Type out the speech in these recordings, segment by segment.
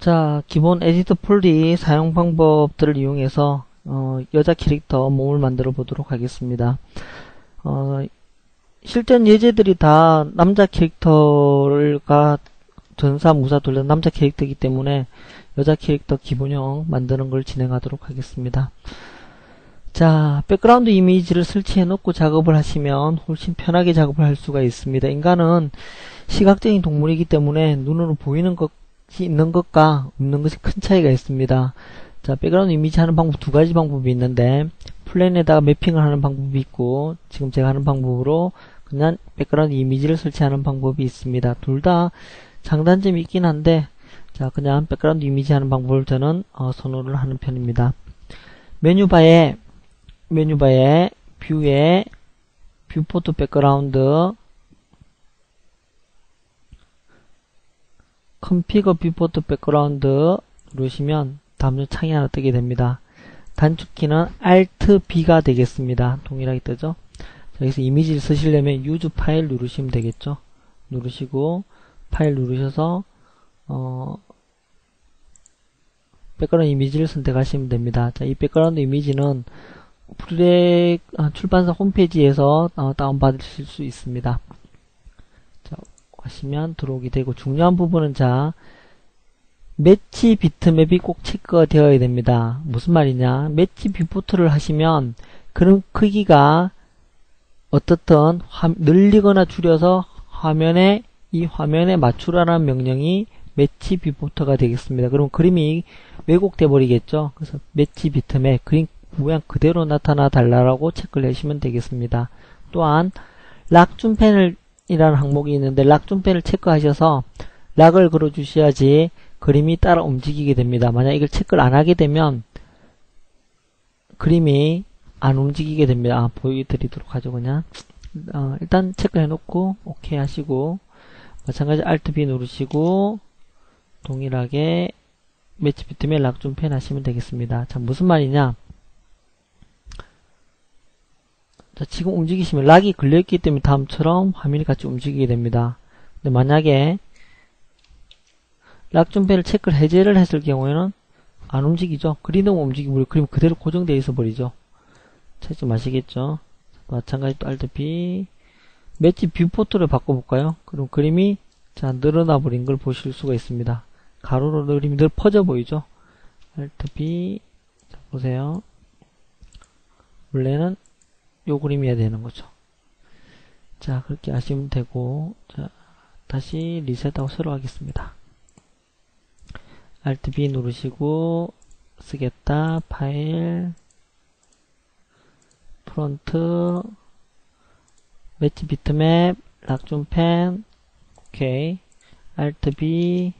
자, 기본 에디트 폴리 사용 방법들을 이용해서 어, 여자 캐릭터 몸을 만들어 보도록 하겠습니다. 어, 실전 예제들이 다 남자 캐릭터가 전사, 무사 돌려 남자 캐릭터이기 때문에 여자 캐릭터 기본형 만드는 걸 진행하도록 하겠습니다. 자, 백그라운드 이미지를 설치해 놓고 작업을 하시면 훨씬 편하게 작업을 할 수가 있습니다. 인간은 시각적인 동물이기 때문에 눈으로 보이는 것이 있는 것과 없는 것이 큰 차이가 있습니다. 자, 백그라운드 이미지 하는 방법 두 가지 방법이 있는데 플랜에다가 매핑을 하는 방법이 있고 지금 제가 하는 방법으로 그냥 백그라운드 이미지를 설치하는 방법이 있습니다. 둘 다 장단점이 있긴 한데 자 그냥 백그라운드 이미지 하는 방법을 저는 어, 선호를 하는 편입니다. 메뉴바에 메뉴바에 뷰에 뷰포트 백그라운드 컴피거 뷰포트 백그라운드 누르시면 다음 창이 하나 뜨게 됩니다. 단축키는 Alt B가 되겠습니다. 동일하게 뜨죠. 여기서 이미지를 쓰시려면 use 파일 누르시면 되겠죠. 누르시고 파일 누르셔서 어 백그라운드 이미지를 선택하시면 됩니다. 자, 이 백그라운드 이미지는 프레 아, 출판사 홈페이지에서 어, 다운받으실 수 있습니다. 자, 하시면 들어오게 되고 중요한 부분은 자 매치 비트맵이 꼭 체크가 되어야 됩니다. 무슨 말이냐? 매치 뷰포트를 하시면 그런 크기가 어떻든 화, 늘리거나 줄여서 화면에 이 화면에 맞추라는 명령이 매치 뷰포터가 되겠습니다. 그럼 그림이 왜곡돼 버리겠죠. 그래서 매치 비트맵 그림 모양 그대로 나타나 달라라고 체크를 하시면 되겠습니다. 또한 락줌 펜 이라는 항목이 있는데 락 줌 펜을 체크하셔서 락을 걸어 주셔야지 그림이 따라 움직이게 됩니다. 만약 이걸 체크를 안 하게 되면 그림이 안 움직이게 됩니다. 아, 보여드리도록 하죠, 그냥. 어, 일단 체크해 놓고, 오케이 하시고, 마찬가지 Alt B 누르시고, 동일하게 매치 비트면 락좀 펜 하시면 되겠습니다. 자, 무슨 말이냐? 자, 지금 움직이시면 락이 걸려있기 때문에 다음처럼 화면이 같이 움직이게 됩니다. 근데 만약에 락좀펜을 체크를 해제를 했을 경우에는 안 움직이죠. 그리는 움직이고 그림 그대로 고정되어 있어 버리죠. 찾지 마시겠죠. 마찬가지 또 Alt B 매치 뷰 포트를 바꿔볼까요? 그럼 그림이 자 늘어나 버린 걸 보실 수가 있습니다. 가로로 그림이 늘 퍼져 보이죠? Alt B 자, 보세요. 원래는 요 그림이어야 되는 거죠. 자 그렇게 아시면 되고 자 다시 리셋하고 새로 하겠습니다. Alt B 누르시고 쓰겠다 파일 프론트 매치 비트맵 락좀펜 오케이 Alt B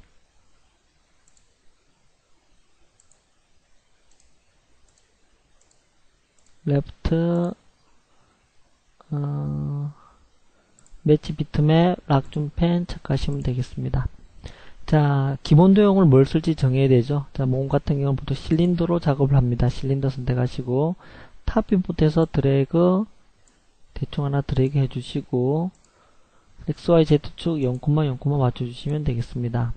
레프트 어, 매치 비트맵 락좀펜 체크하시면 되겠습니다. 자, 기본 도형을 뭘 쓸지 정해야 되죠. 자, 몸 같은 경우는 보통 실린더로 작업을 합니다. 실린더 선택하시고 탑뷰부터해서 드래그 대충 하나 드래그 해주시고 XYZ축 0,0, 맞춰주시면 되겠습니다.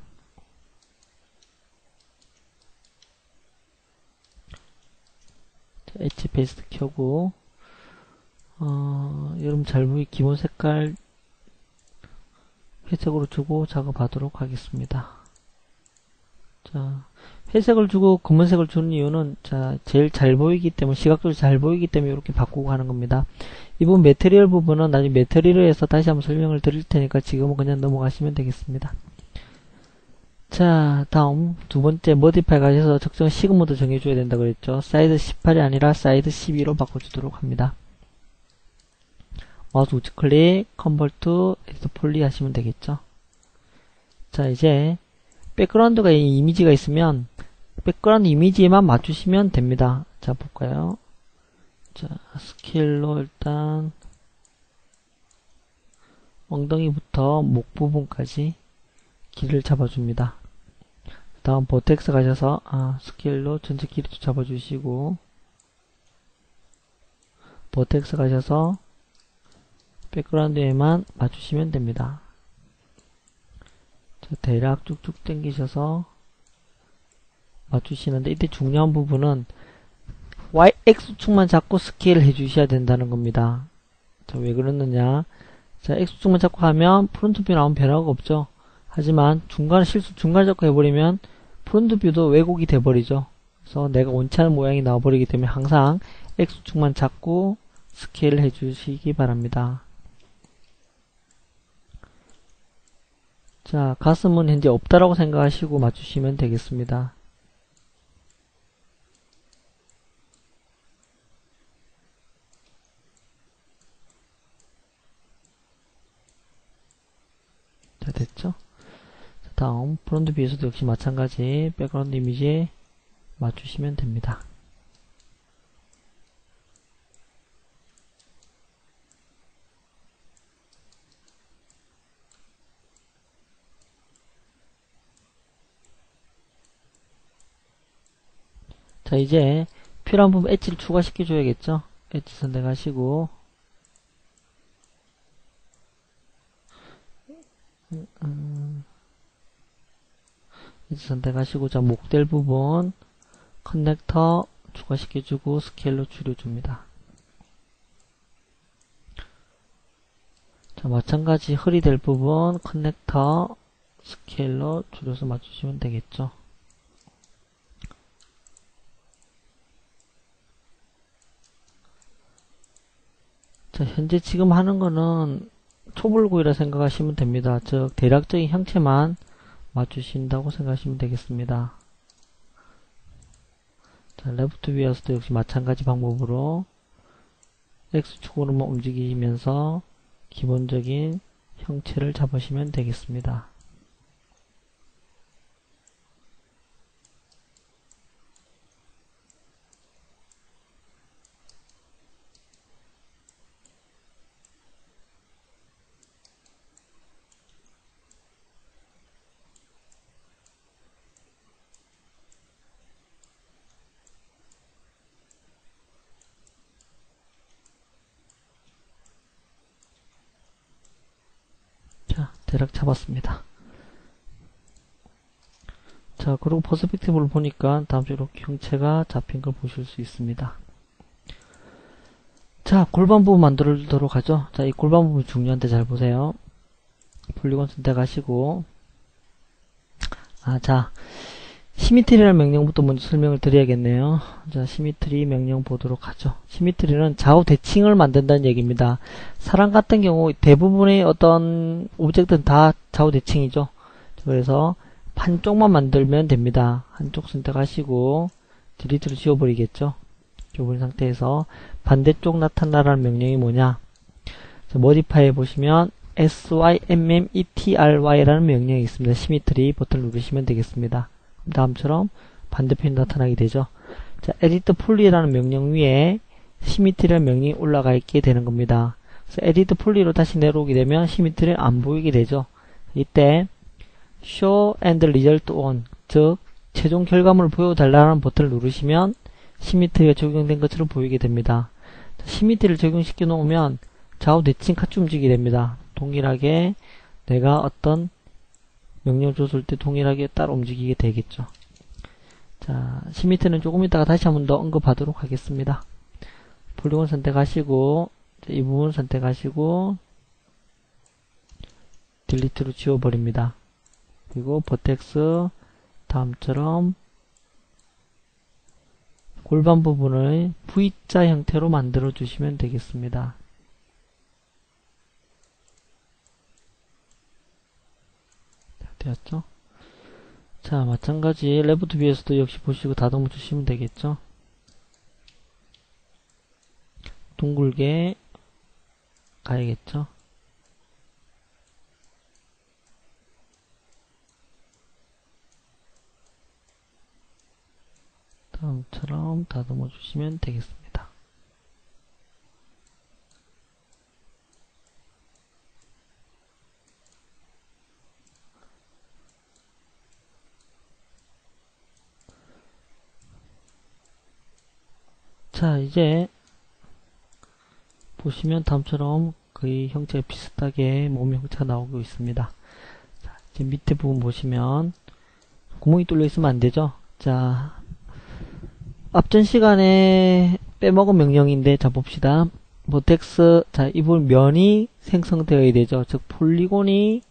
자, 엣지 페이스트 켜고 어, 여러분 잘 보이 기본 색깔 회색으로 주고 작업하도록 하겠습니다. 자, 회색을 주고 검은색을 주는 이유는 자 제일 잘 보이기 때문에 시각적으로 잘 보이기 때문에 이렇게 바꾸고 하는 겁니다. 이 부분 메테리얼 부분은 나중에 메테리얼에서 다시 한번 설명을 드릴 테니까 지금은 그냥 넘어가시면 되겠습니다. 자 다음 두 번째 머디파이 가셔서 적정 시그모드 정해줘야 된다 그랬죠. 사이드 18이 아니라 사이드 12로 바꿔주도록 합니다. 마우스 우측 클릭, 컨버트, 에디터 폴리 하시면 되겠죠. 자 이제 백그라운드가 이미지가 있으면 백그라운드 이미지에만 맞추시면 됩니다. 자 볼까요? 자 스킬로 일단 엉덩이부터 목 부분까지 길을 잡아줍니다. 다음 버텍스 가셔서 아 스킬로 전체 길이도 잡아주시고 버텍스 가셔서 백그라운드에만 맞추시면 됩니다. 자, 대략 쭉쭉 당기셔서 맞추시는데 이때 중요한 부분은 y, x축만 잡고 스케일 해주셔야 된다는 겁니다. 자, 왜 그러느냐. 자, x축만 잡고 하면 프론트 뷰 나오면 변화가 없죠. 하지만 중간 실수 중간 잡고 해버리면 프론트 뷰도 왜곡이 돼버리죠. 그래서 내가 원치 않은 모양이 나와버리기 때문에 항상 x축만 잡고 스케일 해주시기 바랍니다. 자, 가슴은 현재 없다라고 생각하시고 맞추시면 되겠습니다. 자, 됐죠? 자, 다음, 프론트 뷰에서도 역시 마찬가지 백그라운드 이미지 맞추시면 됩니다. 자, 이제 필요한 부분 엣지를 추가시켜 줘야겠죠? 엣지 선택하시고, 음, 엣지 선택하시고, 자, 목될 부분, 커넥터 추가시켜주고, 스케일로 줄여줍니다. 자, 마찬가지 허리 될 부분, 커넥터, 스케일로 줄여서 맞추시면 되겠죠? 자, 현재 지금 하는 거는 초불구이라 생각하시면 됩니다. 즉, 대략적인 형체만 맞추신다고 생각하시면 되겠습니다. 자, 레프트 위에서도 역시 마찬가지 방법으로 X축으로만 움직이면서 기본적인 형체를 잡으시면 되겠습니다. 자, 대략 잡았습니다. 자, 그리고 퍼스펙티브를 보니까 다음 주 이렇게 형체가 잡힌 걸 보실 수 있습니다. 자, 골반 부분 만들도록 하죠. 자, 이 골반 부분 중요한데 잘 보세요. 폴리곤 선택하시고, 아, 자, 시미트리라는 명령부터 먼저 설명을 드려야겠네요. 자, 시미트리 명령 보도록 하죠. 시미트리는 좌우 대칭을 만든다는 얘기입니다. 사람 같은 경우 대부분의 어떤 오브젝트는 다 좌우 대칭이죠. 그래서 한쪽만 만들면 됩니다. 한쪽 선택하시고 딜리트로 지워버리겠죠. 지워버린 상태에서 반대쪽 나타나라는 명령이 뭐냐. 자, 모디파이에 보시면 symmetry라는 명령이 있습니다. 시미트리 버튼을 누르시면 되겠습니다. 다음처럼 반대편이 나타나게 되죠. 자, edit fully라는 명령 위에 시미트리라는 명령이 올라가 있게 되는 겁니다. 그래서 edit fully로 다시 내려오게 되면 시미트리는 안 보이게 되죠. 이때 show and result on 즉 최종 결과물을 보여달라는 버튼을 누르시면 시미트리가 적용된 것처럼 보이게 됩니다. 자, 시미트리를 적용시켜 놓으면 좌우 대칭 같이 움직이게 됩니다. 동일하게 내가 어떤 명령 줬을 때 동일하게 따로 움직이게 되겠죠. 자, 시미트는 조금 이따가 다시 한 번 더 언급하도록 하겠습니다. 폴리곤 선택하시고, 이 부분 선택하시고, 딜리트로 지워버립니다. 그리고 버텍스 다음처럼 골반 부분을 V자 형태로 만들어 주시면 되겠습니다. 되었죠? 자, 마찬가지 레프트 뷰에서도 역시 보시고 다듬어 주시면 되겠죠? 둥글게 가야겠죠? 다음처럼 다듬어 주시면 되겠습니다. 자, 이제 보시면 다음처럼 거의 형체가 비슷하게 몸의 형체가 나오고 있습니다. 자, 이제 밑에 부분 보시면 구멍이 뚫려 있으면 안 되죠. 자, 앞전 시간에 빼먹은 명령인데, 자, 봅시다. 버텍스, 자, 이 부분 면이 생성되어야 되죠. 즉, 폴리곤이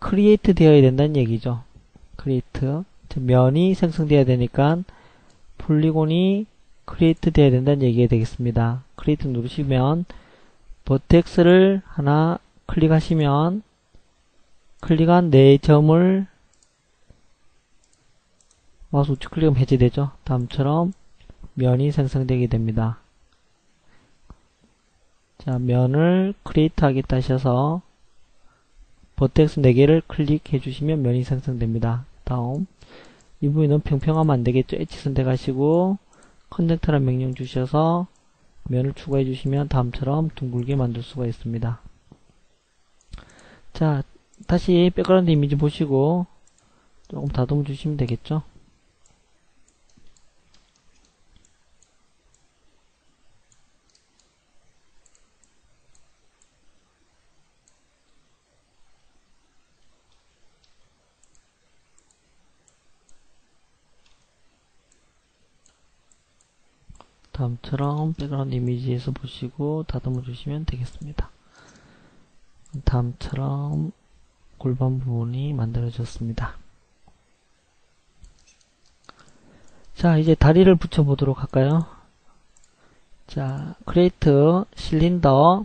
크리에이트 되어야 된다는 얘기죠. 크리에이트. 면이 생성되어야 되니까, 폴리곤이 크리에이트 되어야 된다는 얘기가 되겠습니다. 크리에이트 누르시면, 버텍스를 하나 클릭하시면, 클릭한 네 점을 마우스 우측 클릭하면 해제되죠. 다음처럼 면이 생성되게 됩니다. 자, 면을 크리에이트 하겠다 하셔서 버텍스 4개를 클릭해 주시면 면이 생성됩니다. 다음 이 부분은 평평하면 안되겠죠. H 선택하시고 컨넥터란 명령 주셔서 면을 추가해 주시면 다음처럼 둥글게 만들 수가 있습니다. 자, 다시 백그라운드 이미지 보시고 조금 다듬어 주시면 되겠죠. 다음처럼 백그라운드 이미지에서 보시고 다듬어 주시면 되겠습니다. 다음처럼 골반 부분이 만들어졌습니다. 자 이제 다리를 붙여 보도록 할까요? 자 크레이트 실린더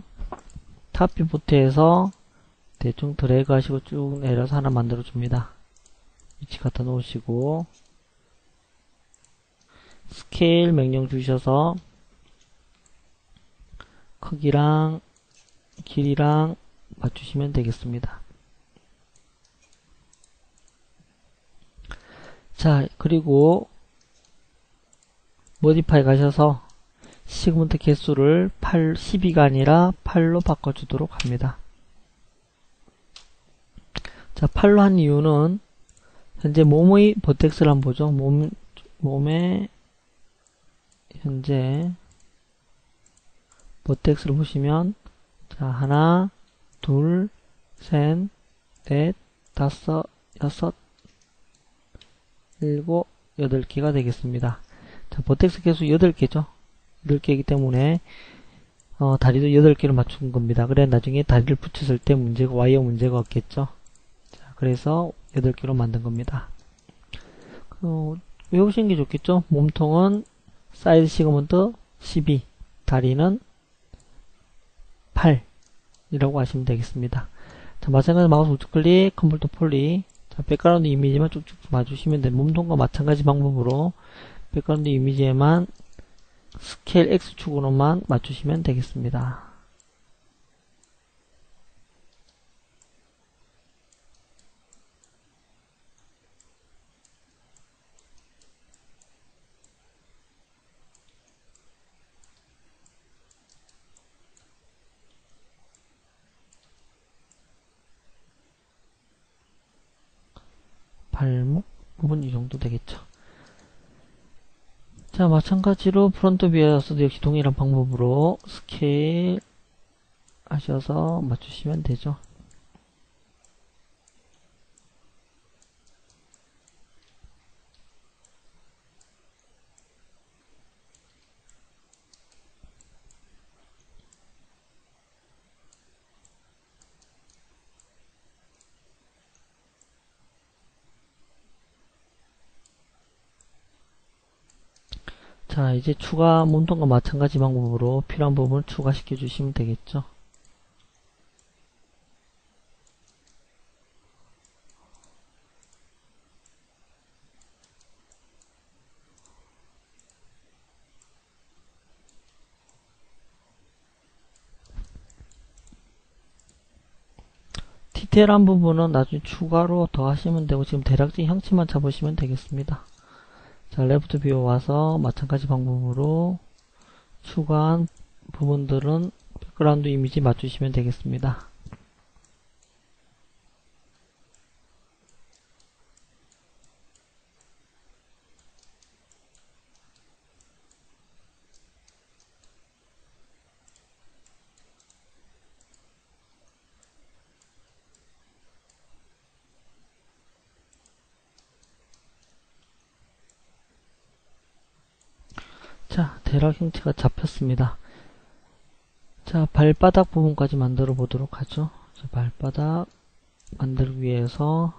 탑뷰부트에서 대충 드래그 하시고 쭉 내려서 하나 만들어 줍니다. 위치 갖다 놓으시고 스케일 명령 주셔서 크기랑 길이랑 맞추시면 되겠습니다. 자 그리고 모디파이 가셔서 시그먼트 개수를 8, 12가 아니라 8로 바꿔주도록 합니다. 자 8로 한 이유는 현재 몸의 버텍스를 한번 보죠. 몸, 몸의 현재 버텍스를 보시면 자 하나 둘 셋 넷 다섯 여섯 일곱 여덟 개가 되겠습니다. 자 버텍스 개수 8개죠. 8개이기 때문에 어, 다리도 8개를 맞춘 겁니다. 그래 나중에 다리를 붙였을 때 문제가 와이어 문제가 없겠죠. 자, 그래서 8개로 만든 겁니다. 어, 외우시는 게 좋겠죠. 몸통은 사이드 시그먼트 12 다리는 8이라고 하시면 되겠습니다. 자, 마찬가지로 마우스 우측 클릭, 컴플트 폴리 자, 백그라운드 이미지만 쭉쭉 봐주시면 돼. 몸통과 마찬가지 방법으로 백그라운드 이미지에만 스케일 X축으로만 맞추시면 되겠습니다. 발목 부분 이 정도 되겠죠. 자 마찬가지로 프론트 뷰에서도 역시 동일한 방법으로 스케일 하셔서 맞추시면 되죠. 자 이제 추가 몸통과 마찬가지 방법으로 필요한 부분을 추가시켜 주시면 되겠죠? 디테일한 부분은 나중에 추가로 더 하시면 되고 지금 대략적인 형체만 잡으시면 되겠습니다 자, 레프트 뷰 와서 마찬가지 방법으로 추가한 부분들은 백그라운드 이미지 맞추시면 되겠습니다. 자, 대략 형태가 잡혔습니다. 자, 발바닥 부분까지 만들어 보도록 하죠. 자, 발바닥 만들기 위해서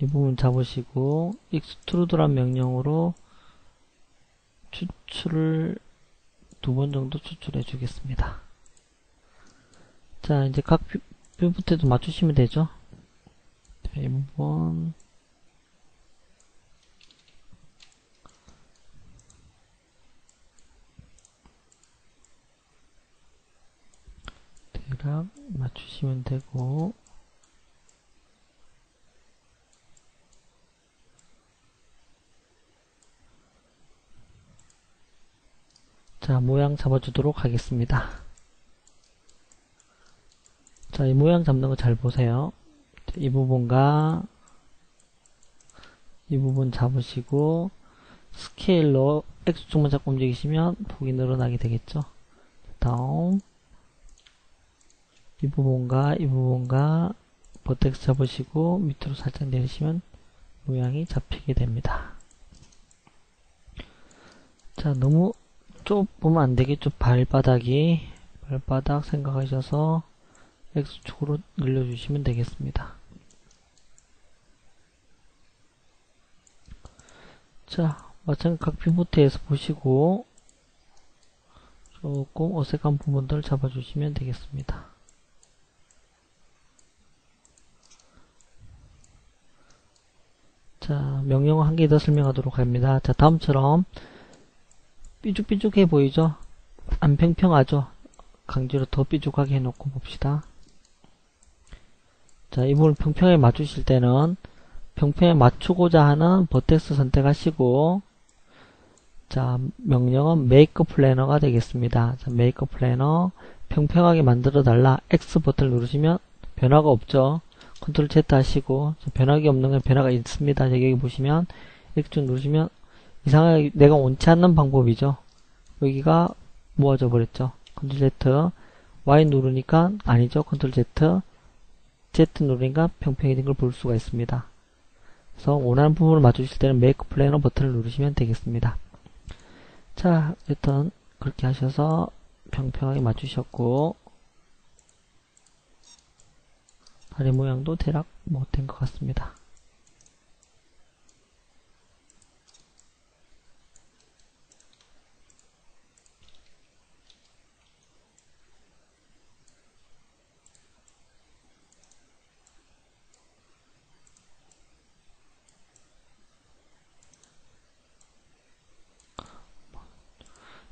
이 부분 잡으시고 익스트루드란 명령으로 추출을 두 번 정도 추출해 주겠습니다. 자, 이제 각 뷰부터도 맞추시면 되죠. 자, 이 대략 맞추시면 되고. 자 모양 잡아주도록 하겠습니다. 자 이 모양 잡는 거 잘 보세요. 이 부분과 이 부분 잡으시고 스케일로 X축만 잡고 움직이시면 폭이 늘어나게 되겠죠? 다음 이 부분과 이 부분과 버텍스 잡으시고 밑으로 살짝 내리시면 모양이 잡히게 됩니다. 자, 너무 좁으면 안 되겠죠. 발바닥이. 발바닥 생각하셔서 X축으로 늘려주시면 되겠습니다. 자, 마찬가지 각 뷰모트에서 보시고 조금 어색한 부분들 잡아주시면 되겠습니다. 자, 명령어 한 개 더 설명하도록 합니다. 자, 다음처럼 삐죽삐죽해 보이죠? 안 평평하죠? 강제로 더 삐죽하게 해놓고 봅시다. 자, 이 부분을 평평하게 맞추실 때는 평평에 맞추고자 하는 버텍스 선택하시고 자, 명령은 make 플래너가 되겠습니다. 자, make 플래너 평평하게 만들어 달라 X 버튼을 누르시면 변화가 없죠. 컨트롤 Z 하시고 변하기 없는 건 변화가 있습니다. 여기 보시면 이렇게 좀 누르시면 이상하게 내가 원치 않는 방법이죠. 여기가 모아져 버렸죠. 컨트롤 Z Y 누르니까 아니죠. 컨트롤 Z Z 누르니까 평평이 된걸볼 수가 있습니다. 그래서 원하는 부분을 맞추실 때는 Make Planner 버튼을 누르시면 되겠습니다. 자, 일단 그렇게 하셔서 평평하게 맞추셨고 다리 모양도 대략 못된 것 같습니다.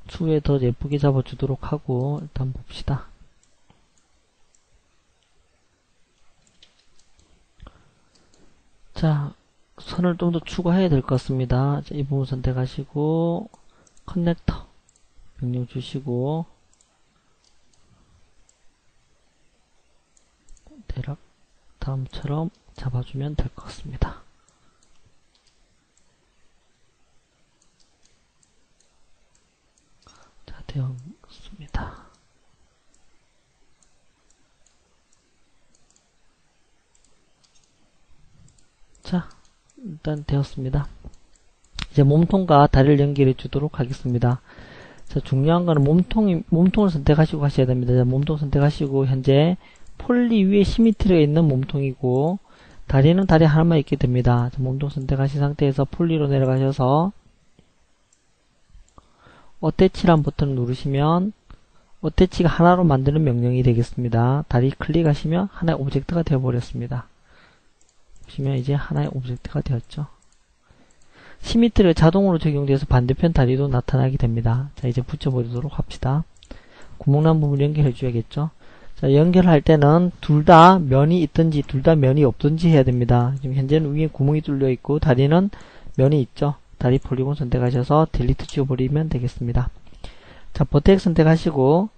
추후에 더 예쁘게 잡아주도록 하고 일단 봅시다. 자, 선을 좀 더 추가해야 될 것 같습니다. 자, 이 부분 선택하시고 커넥터 명령 주시고 대략 다음처럼 잡아주면 될 것 같습니다. 자, 되었습니다. 자, 일단 되었습니다. 이제 몸통과 다리를 연결해 주도록 하겠습니다. 자, 중요한 거는 몸통이, 몸통을 선택하시고 하셔야 됩니다. 자, 몸통 선택하시고, 현재 폴리 위에 시미트리가 있는 몸통이고, 다리는 다리 하나만 있게 됩니다. 자, 몸통 선택하신 상태에서 폴리로 내려가셔서, 어태치란 버튼을 누르시면, 어태치가 하나로 만드는 명령이 되겠습니다. 다리 클릭하시면 하나의 오브젝트가 되어버렸습니다. 보시면 이제 하나의 오브젝트가 되었죠. 시미트를 자동으로 적용돼서 반대편 다리도 나타나게 됩니다. 자 이제 붙여보도록 합시다. 구멍난 부분 연결해 줘야겠죠. 자 연결할 때는 둘 다 면이 있든지 둘 다 면이 없든지 해야 됩니다. 지금 현재는 위에 구멍이 뚫려 있고 다리는 면이 있죠. 다리 폴리곤 선택하셔서 딜리트 지워버리면 되겠습니다. 자 버텍 선택하시고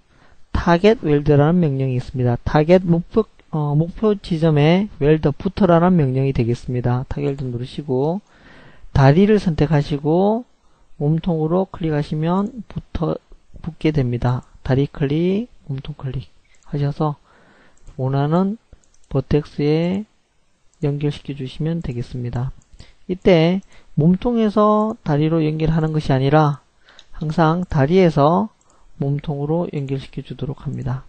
타겟 웰드라는 명령이 있습니다. 타겟 목표 어, 목표 지점에 웰더 붙어라는 명령이 되겠습니다. 타겟 누르시고 다리를 선택하시고 몸통으로 클릭하시면 붙어 붙게 됩니다. 다리 클릭, 몸통 클릭 하셔서 원하는 버텍스에 연결시켜 주시면 되겠습니다. 이때 몸통에서 다리로 연결하는 것이 아니라 항상 다리에서 몸통으로 연결시켜 주도록 합니다.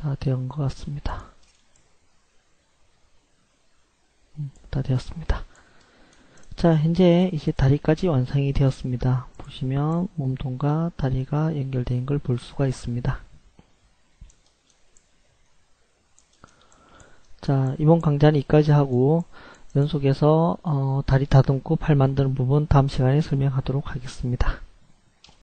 다 되은 것 같습니다. 음, 다 되었습니다. 자, 현재 이제 다리까지 완성이 되었습니다. 보시면 몸통과 다리가 연결된 걸 볼 수가 있습니다. 자, 이번 강좌는 여기까지 하고 연속해서 어, 다리 다듬고 팔 만드는 부분 다음 시간에 설명하도록 하겠습니다.